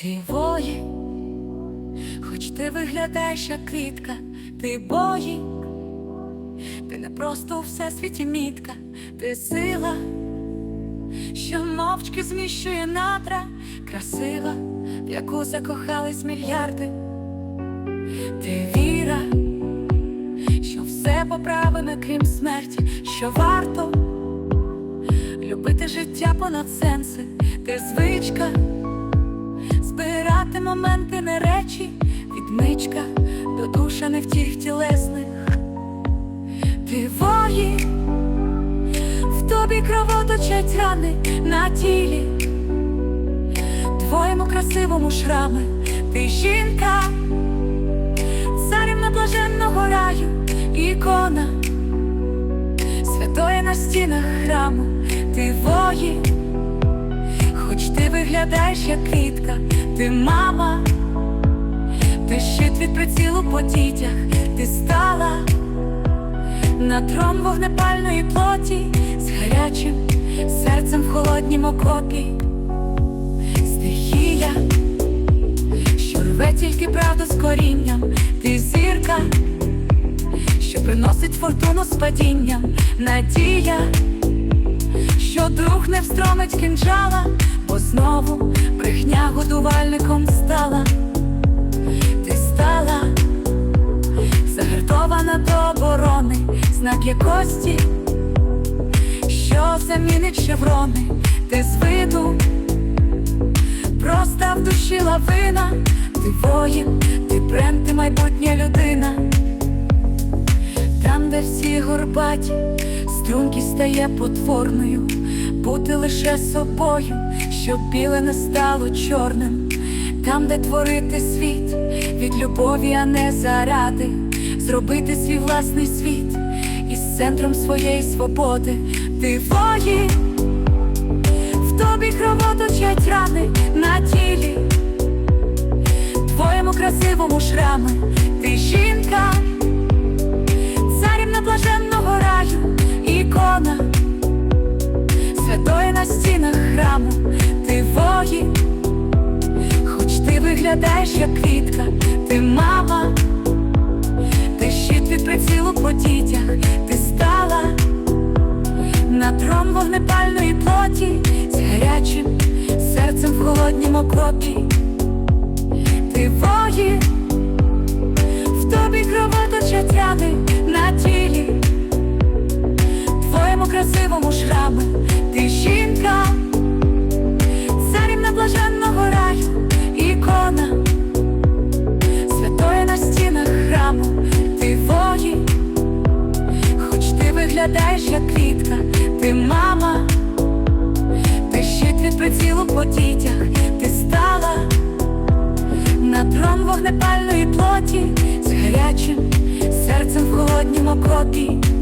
Ти воїн, хоч ти виглядаєш як квітка, ти боїк, ти не просто у всесвіті мітка, ти сила, що мовчки зміщує надра, красива, в яку закохались мільярди, ти віра, що все поправимо, крім смерті, що варто любити життя понад сенси, ти збирати моменти, не речі, відмичка до душа не втіх тілесних. Ти воїн, в тобі кровоточать рани на тілі, твоєму красивому шрами, ти жінка, царівна блаженного раю, ікона, святої на стінах храму, ти воїн. Виглядаєш як квітка, ти мама, ти щит від прицілу по дітях, ти стала на трон вогнепальної плоті, з гарячим серцем в холоднім окопі, стихія, що рве тільки правду з корінням, ти зірка, що приносить фортуну з падінням, надія що друг не встромить кинджала, бо знову брехня годувальником стала, ти стала загартована до оборони, знак якості, що замінить шеврони, ти з виду, проста в душі лавина, ти воїн, ти бренд, ти майбутня людина. Там, де всі горбаті, стрункість стає потворною, бути лише собою, щоб біле не стало чорним, там, де творити світ від любові, а не заради, зробити свій власний світ із центром своєї свободи, ти воїн, в тобі кровоточать рани виглядаєш як квітка, ти мама, ти щит від прицілу по дітях, ти стала на трон вогнепальної плоті, з гарячим серцем в холоднім окопі, ти воїн прицілу по дітях, ти стала на трон вогнепальної плоті з гарячим серцем в холоднім окопі.